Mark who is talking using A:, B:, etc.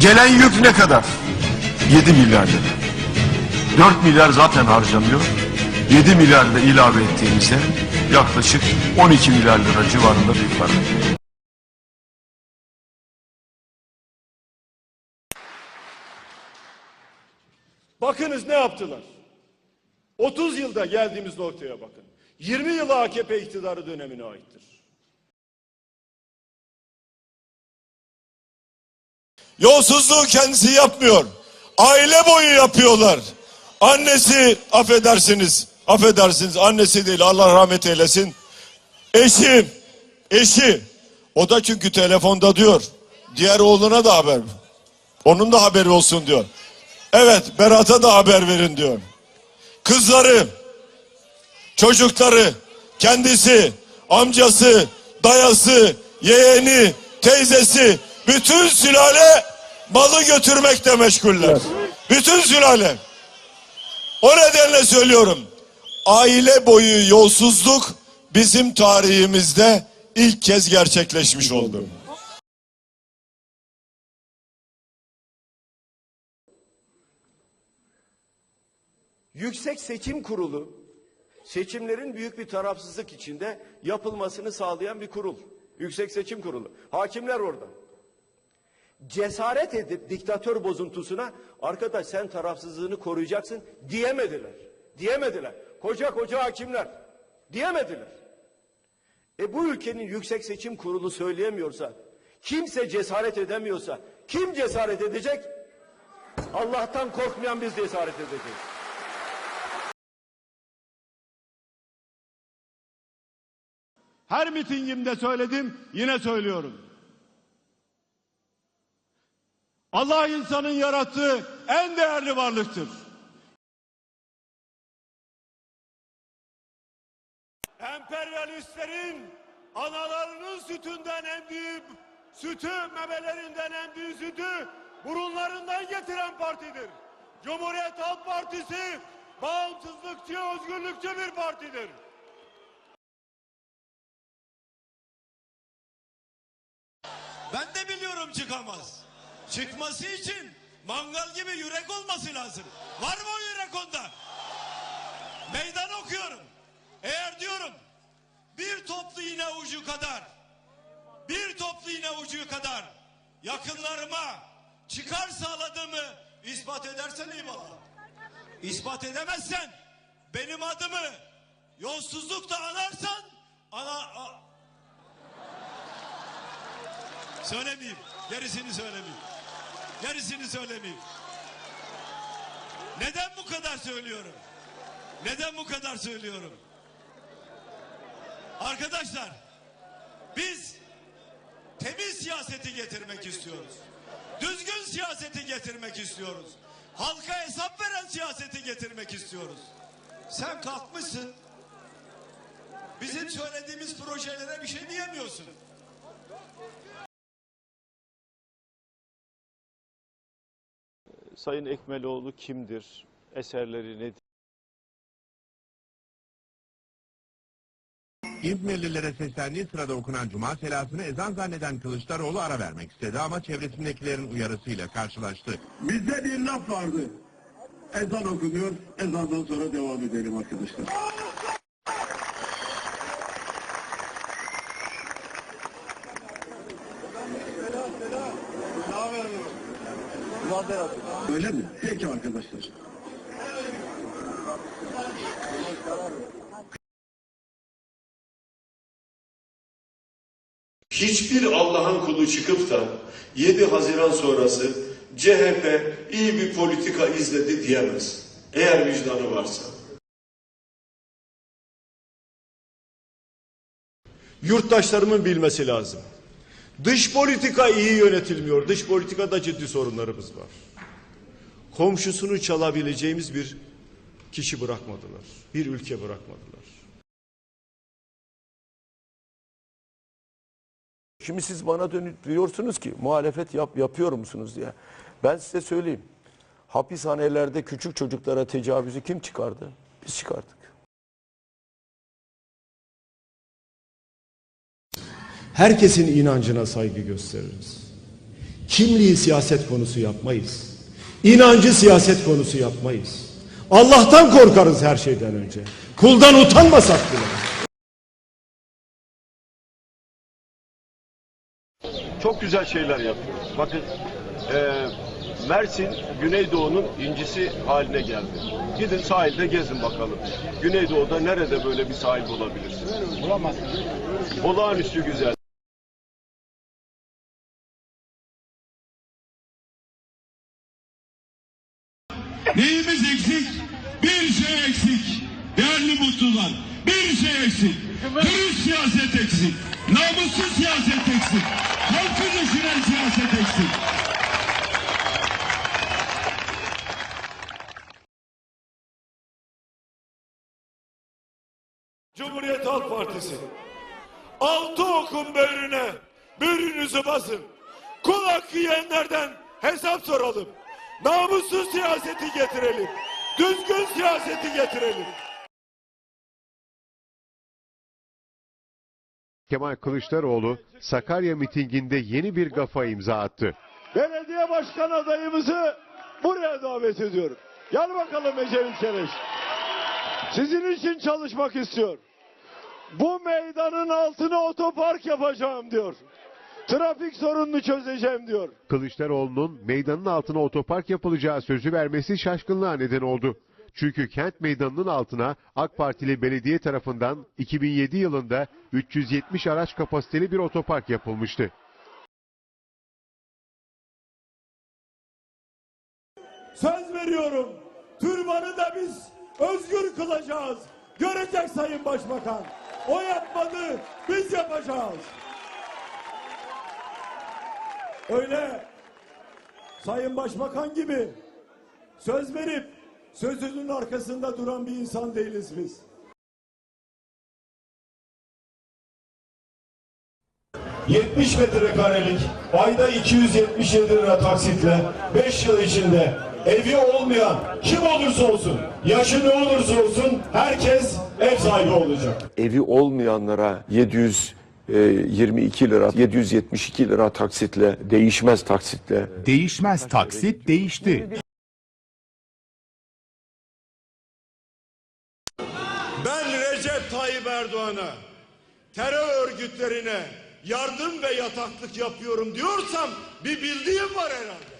A: Gelen yük ne kadar? 7 milyar lira. 4 milyar zaten harcanıyor. 7 milyar da ilave ettiğimizde yaklaşık 12 milyar lira civarında bir para.
B: Bakınız ne yaptılar. 30 yılda geldiğimiz noktaya bakın. 20 yılı AKP iktidarı dönemine aittir.
C: Yolsuzluğu kendisi yapmıyor. Aile boyu yapıyorlar. Annesi affedersiniz, affedersiniz annesi değil Allah rahmet eylesin. Eşi, eşi. O da çünkü telefonda diyor. Diğer oğluna da haber. Onun da haberi olsun diyor. Evet Berat'a da haber verin diyor. Kızları, çocukları, kendisi, amcası, dayası, yeğeni, teyzesi, bütün sülale malı götürmekle meşguller. Bütün sülale. O nedenle söylüyorum. Aile boyu yolsuzluk bizim tarihimizde ilk kez gerçekleşmiş oldu.
D: Yüksek Seçim Kurulu seçimlerin büyük bir tarafsızlık içinde yapılmasını sağlayan bir kurul. Yüksek Seçim Kurulu. Hakimler orada. Cesaret edip diktatör bozuntusuna arkadaş sen tarafsızlığını koruyacaksın diyemediler. Diyemediler. Koca koca hakimler diyemediler. E bu ülkenin Yüksek Seçim Kurulu söyleyemiyorsa, kimse cesaret edemiyorsa kim cesaret edecek? Allah'tan korkmayan biz cesaret edeceğiz.
B: Her mitingimde söyledim, yine söylüyorum. Allah insanın yarattığı en değerli varlıktır. Emperyalistlerin analarının sütünden en büyük sütü, memelerinden en büyük sütü burunlarından getiren partidir. Cumhuriyet Halk Partisi bağımsızlıkçı, özgürlükçü bir partidir.
C: Ben de biliyorum çıkamaz. Çıkması için mangal gibi yürek olması lazım. Var mı o yürek onda? Meydan okuyorum. Eğer diyorum bir toplu iğne ucu kadar bir toplu iğne ucu kadar yakınlarıma çıkar sağladığımı ispat edersen eyvallah. İspat edemezsen benim adımı yolsuzlukla anarsan ana a- Söylemeyeyim. Gerisini söylemeyeyim. Gerisini söylemeyeyim. Neden bu kadar söylüyorum? Neden bu kadar söylüyorum? Arkadaşlar biz temiz siyaseti getirmek istiyoruz. Düzgün siyaseti getirmek istiyoruz. Halka hesap veren siyaseti getirmek istiyoruz. Sen kalkmışsın. Bizim söylediğimiz projelere bir şey diyemiyorsun.
E: Sayın Ekmeloğlu kimdir? Eserleri nedir?
F: İzmirlilere seslendiği sırada okunan cuma selasını ezan zanneden Kılıçdaroğlu ara vermek istedi ama çevresindekilerin uyarısıyla karşılaştı.
G: Bizde bir laf vardı. Ezan okunuyor, ezandan sonra devam edelim arkadaşlar. Öyle mi? Peki arkadaşlar.
H: Hiçbir Allah'ın kulu çıkıp da 7 Haziran sonrası CHP iyi bir politika izledi diyemez. Eğer vicdanı varsa.
B: Yurttaşlarımın bilmesi lazım. Dış politika iyi yönetilmiyor. Dış politikada ciddi sorunlarımız var. Komşusunu çalabileceğimiz bir kişi bırakmadılar. Bir ülke bırakmadılar.
D: Şimdi siz bana dönüp diyorsunuz ki muhalefet yap, yapıyor musunuz diye. Ben size söyleyeyim. Hapishanelerde küçük çocuklara tecavüzü kim çıkardı? Biz çıkardık.
B: Herkesin inancına saygı gösteririz. Kimliği siyaset konusu yapmayız. İnancı siyaset konusu yapmayız. Allah'tan korkarız her şeyden önce. Kuldan utanmasak bile.
E: Çok güzel şeyler yapıyoruz. Bakın eee, Mersin Güneydoğu'nun incisi haline geldi. Gidin sahilde gezin bakalım. Güneydoğu'da nerede böyle bir sahil bulabilirsiniz? Bulamazsınız. Olağanüstü güzel.
G: Neyimiz eksik? Bir şey eksik. Değerli mutlular. Bir şey eksik. Dürüst siyaset eksik. Namussuz siyaset eksik. Halkı düşünen siyaset eksik.
B: Cumhuriyet Halk Partisi. Altı okun böğrüne, böğrünüzü basın. Kulak yiyenlerden hesap soralım. Namussuz siyaseti getirelim. Düzgün siyaseti getirelim.
I: Kemal Kılıçdaroğlu Sakarya mitinginde yeni bir gafa imza attı.
D: Belediye başkan adayımızı buraya davet ediyorum. Gel bakalım Ecevit Çeleş. Sizin için çalışmak istiyor. Bu meydanın altına otopark yapacağım diyor. Trafik sorununu çözeceğim diyor.
I: Kılıçdaroğlu'nun meydanın altına otopark yapılacağı sözü vermesi şaşkınlığa neden oldu. Çünkü kent meydanının altına AK Partili belediye tarafından 2007 yılında 370 araç kapasiteli bir otopark yapılmıştı.
B: Söz veriyorum. Türbanı da biz özgür kılacağız. Görecek Sayın Başbakan. O yapmadı, biz yapacağız. Öyle Sayın Başbakan gibi söz verip sözünün arkasında duran bir insan değiliz biz. ...70 metrekarelik ayda 277 lira taksitle 5 yıl içinde evi olmayan kim olursa olsun, yaşı ne olursa olsun herkes ev sahibi olacak.
H: Evi olmayanlara 722 lira, 772 lira taksitle, değişmez taksitle
F: Değişmez taksit değişti.
B: Erdoğan'a terör örgütlerine yardım ve yataklık yapıyorum diyorsam bir bildiğim var herhalde.